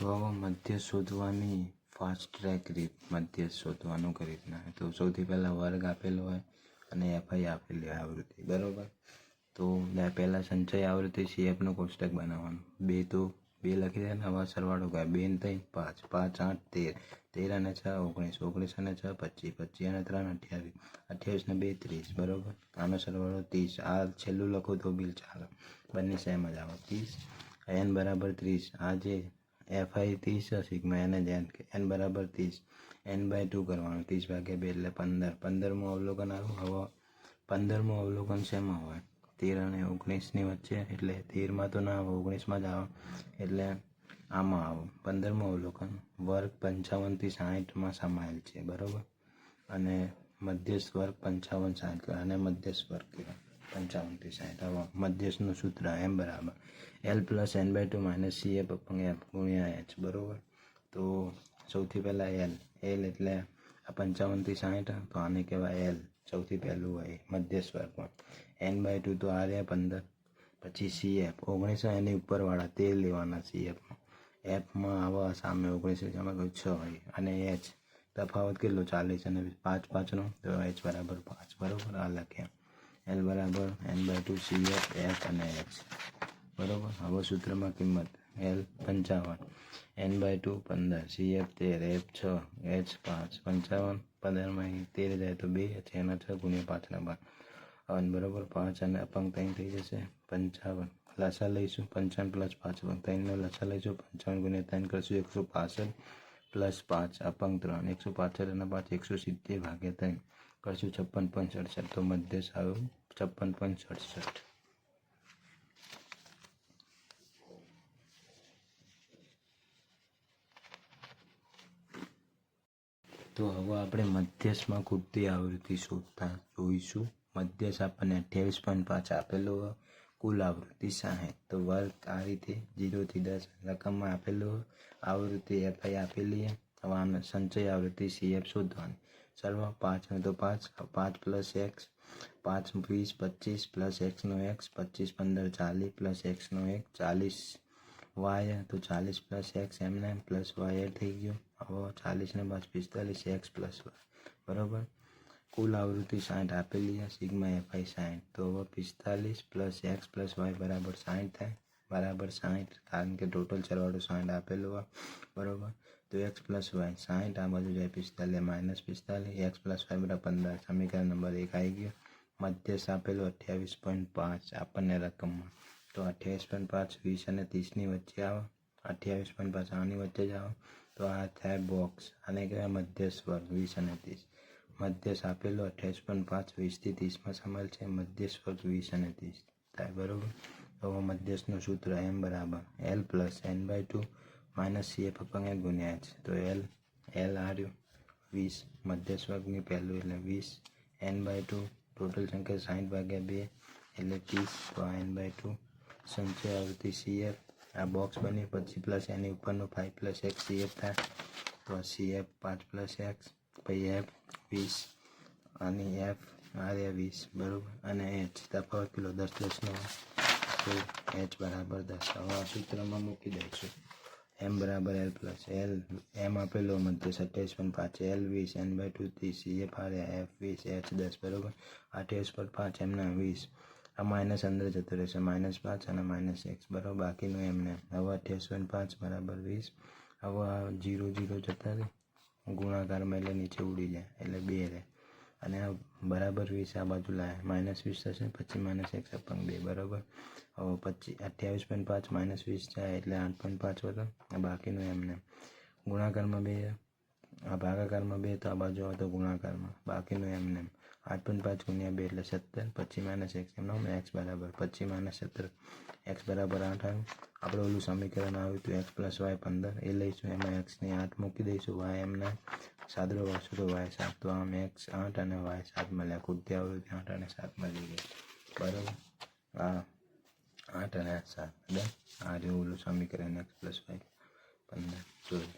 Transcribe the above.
તો મધ્ય શોધવાની ફાસ્ટ ટ્રેક રીત મધ્ય શોધવાનું કઈ રીતના તો સૌથી પહેલાં વર્ગ આપેલો હોય અને એફઆઈ આપેલી હોય આવૃત્તિ, બરાબર? તો પહેલાં સંચય આવૃત્તિ સીએફનું કોષ્ટક બનાવવાનું. બે તો બે લખી દે નવા સરવાળો કહે બે ત્રણ, પાંચ. પાંચ, આઠ, તેર. તેર અને છ, ઓગણીસ. ઓગણીસ અને છ, પચીસ. પચીસ અને ત્રણ, અઠ્યાવીસ. અઠ્યાવીસ ને બે, ત્રીસ. બરાબર? આનો સરવાળો ત્રીસ. આ છેલ્લું લખો તો બિલ ચાલે. બંને સેમ જ આવે. ત્રીસ. એન બરાબર ત્રીસ. આ જે એફ આઈ ત્રીસ સિગ્મા એન જ એન એન બરાબર ત્રીસ. એન બાય ટુ કરવાનું. ત્રીસ ભાગ્યા બે એટલે પંદર. પંદરમું અવલોકન આવું હવા પંદરમું અવલોકન શેમાં હોય? તેર અને ઓગણીસની વચ્ચે એટલે તેરમાં તો ના આવે, ઓગણીસમાં જ આવે એટલે આમાં આવે. પંદરમું અવલોકન. વર્ગ પંચાવનથી સાહીઠમાં સમાયેલ છે, બરાબર? અને મધ્યસ્થ વર્ગ પંચાવન સાઠ અને મધ્યસ્થ વર્ગ કહેવાય. પંચાવનથી સાઠ હવે મધ્યસ્થનું સૂત્ર એમ બરાબર. L plus N by two minus C F અપંગ એફ ગુણ્યા એચ બરાબર? તો સૌથી પહેલાં એલ એલ એટલે આ પંચાવનથી સાઠ તો આને કહેવાય એલ સૌથી પહેલું હોય મધ્ય મધ્યસ્થ વર્ગમાં. એન બાય ટુ તો આ રહ્યા પંદર, પછી સી એફ ઓગણીસો એની ઉપરવાળા તેર લેવાના સી એફમાં એફમાં આવા સામે ઓગણીસો સામે કોઈ છ હોય. અને એચ તફાવત કેટલો? ચાલીસ અને પાંચ પાંચનો? તો એચ બરાબર પાંચ, બરાબર? આ લખ્યા એલ બરાબર N by two C F F અને એચ બરાબર? હવે સૂત્રમાં કિંમત. એલ પંચાવન. એન બાય ટુ પંદર. સી એફ તેર. એફ છ. એચ પાંચ. પંચાવન. પંદરમાં તેર જાય તો બે. છે એના છ ગુણ્યા પાંચના બાર. અન બરાબર? પાંચ અને અપંગ ત્રણ થઈ જશે. પંચાવન. લસા લઈશું. પંચાવન પ્લસ પાંચ. અપંગ ત્રણનો લસા લઈશું. પંચાવન ગુણ્યા ત્રણ કરશું. એકસો પાસઠ પ્લસ પાંચ. અપંગ ત્રણ. એકસો પાસઠ અને પાંચ. એકસો સિત્તેર ભાગ્યા ત્રણ. કરશું છપ્પન પોઈન્ટ સડસઠ તો મધ્યસ આવ્યું છપ્પન પોઈન્ટ સડસઠ. તો હવે આપણે મધ્યસમાં કૂદતી આવૃત્તિ શોધતા જોઈશું. મધ્યસ આપણને અઠ્યાવીસ પોઈન્ટ પાંચ આપેલો કુલ આવૃત્તિ સાહીઠ. તો વર્ગ આ રીતે જીરોથી દસ રકમમાં આપેલો આવૃત્તિ એફઆઈ આપેલી હવે આને સંચય આવૃત્તિ સીએફ શોધવાની. સર્વ પાંચ ને તો પાંચ પાંચ પ્લસ એક્સ પાંચ વીસ પચીસ પ્લસ એક્સનો એક્સ પચીસ પંદર ચાલીસ પ્લસ એક્સનો એક ચાલીસ વાય તો ચાલીસ પ્લસ એક્સ એમને પ્લસ વાય એડ થઈ ગયો હવે ચાલીસ ને પાંચ પિસ્તાલીસ એક્સ પ્લસ વાય બરાબર કુલ આવૃત્તિ સાઠ આપેલી છે સિગ્મા એફઆઈ સાઠ તો હવે પિસ્તાલીસ પ્લસ એક્સ પ્લસ વાય બરાબર સાઠ થાય બરાબર સાઠ કારણ કે ટોટલ સરવાળો સાઠ આપેલો હોય બરાબર તો એક્સ પ્લસ વાય સાઠ આ બાજુ જાય પિસ્તાલીસ માઇનસ પિસ્તાલીસ એક્સ પ્લસ વાય બરાબર પંદર સમીકરણ નંબર એક આવી ગયો મધ્યસ આપેલો અઠ્યાવીસ પોઈન્ટ પાંચ આપણને રકમમાં તો અઠ્યાવીસ પોઈન્ટ પાંચ વીસ અને ત્રીસની વચ્ચે આવે અઠ્યાવીસ પોઈન્ટ પાંચ આની વચ્ચે જ આવે તો આ થાય બોક્સ આને કહેવાય મધ્યસ્થ વર્ગ વીસ અને ત્રીસ મધ્યસ આપેલો અઠ્યાવીસ પોઈન્ટ પાંચ વીસથી ત્રીસમાં સામેલ છે મધ્યસ્થ વર્ગ વીસ અને ત્રીસ થાય બરાબર તો મધ્યસ્થનું સૂત્ર એમ બરાબર L plus N by two minus C F અપંગ ગુણ્યા એચ તો એલ એલ આર્યું, વીસ મધ્યસ્થ વર્ગની પહેલું એટલે વીસ, એન બાય ટુ, ટોટલ સંખ્યા સાઠ ભાગ્યા બે એટલે ત્રીસ. તો આ એન બાય ટુ સંચય આવૃત્તિ સીએફ. આ બોક્સ બની, પછી પ્લસ એની ઉપરનું ફાઇવ પ્લસ એક્સ સીએફ થાય. તો સી સીએફ પાંચ પ્લસ એક્સ, પછી એફ વીસ, અને એફ આર્યા વીસ, બરાબર? અને એચ, તફાવત કિલો દસ દસનો તો એચ બરાબર દસ. હવે આ સૂત્રમાં મૂકી દઈશું. એમ બરાબર એલ પ્લસ એલ એમ આપેલો મધ્ય સત્યાવીસ પોઈન્ટ પાંચ એલ વીસ એન બાય ટુ ત્રીસ એફ આર્યા એફ વીસ એચ દસ, બરાબર? અઠ્યાવીસ પર પાંચ એમના વીસ. આ માઇનસ અંદર જતો રહેશે. માઇનસ પાંચ અને માઇનસ એક્સ બરાબર? બાકીનું એમને હવે અઠ્યાવીસ પોઈન્ટ પાંચ, બરાબર વીસ. હવે આ જીરો જીરો જતા રહે. ગુણાકારમાં એટલે નીચે ઉડી જાય, એટલે બે રહે. અને આ બરાબર વીસ આ બાજુ લાવે માઇનસ વીસ થશે પછી માઇનસ એક્સ અપંગ બે, બરાબર? પછી અઠ્યાવીસ પોઈન્ટ પાંચ માઇનસ વીસ જાય એટલે આઠ પોઈન્ટ પાંચ વધે. બાકીનું એમને ગુણાકારમાં બે, આ ભાગાકારમાં બે, તો આ બાજુ આવે તો ગુણાકારમાં. બાકીનું એમને આઠ પોઈન્ટ પાંચ ગુણ્યા બે એટલે સત્તર, પછી માઇનસ એક્સ એમનો એક્સ બરાબર. પછી માઇનસ સત્તર. એક્સ બરાબર આઠ આવ્યું. આપણે ઓલું સમીકરણ આવ્યું હતું એક્સ પ્લસ વાય પંદર. એ લઈશું, એમાં એક્સની આઠ મૂકી દઈશું. વાય એમને સાદરો વાંચશું તો વાય સાત. તો આમ એક્સ આઠ અને વાય સાત મળ્યા કુદતી આવૃત્તિ આઠ અને સાત મળી ગયા. બરાબર? હા. આઠ અને આઠ સાત ડન આ રહ્યું ઓલું સમીકરણ એક્સ પ્લસ વાય પંદર જોઈ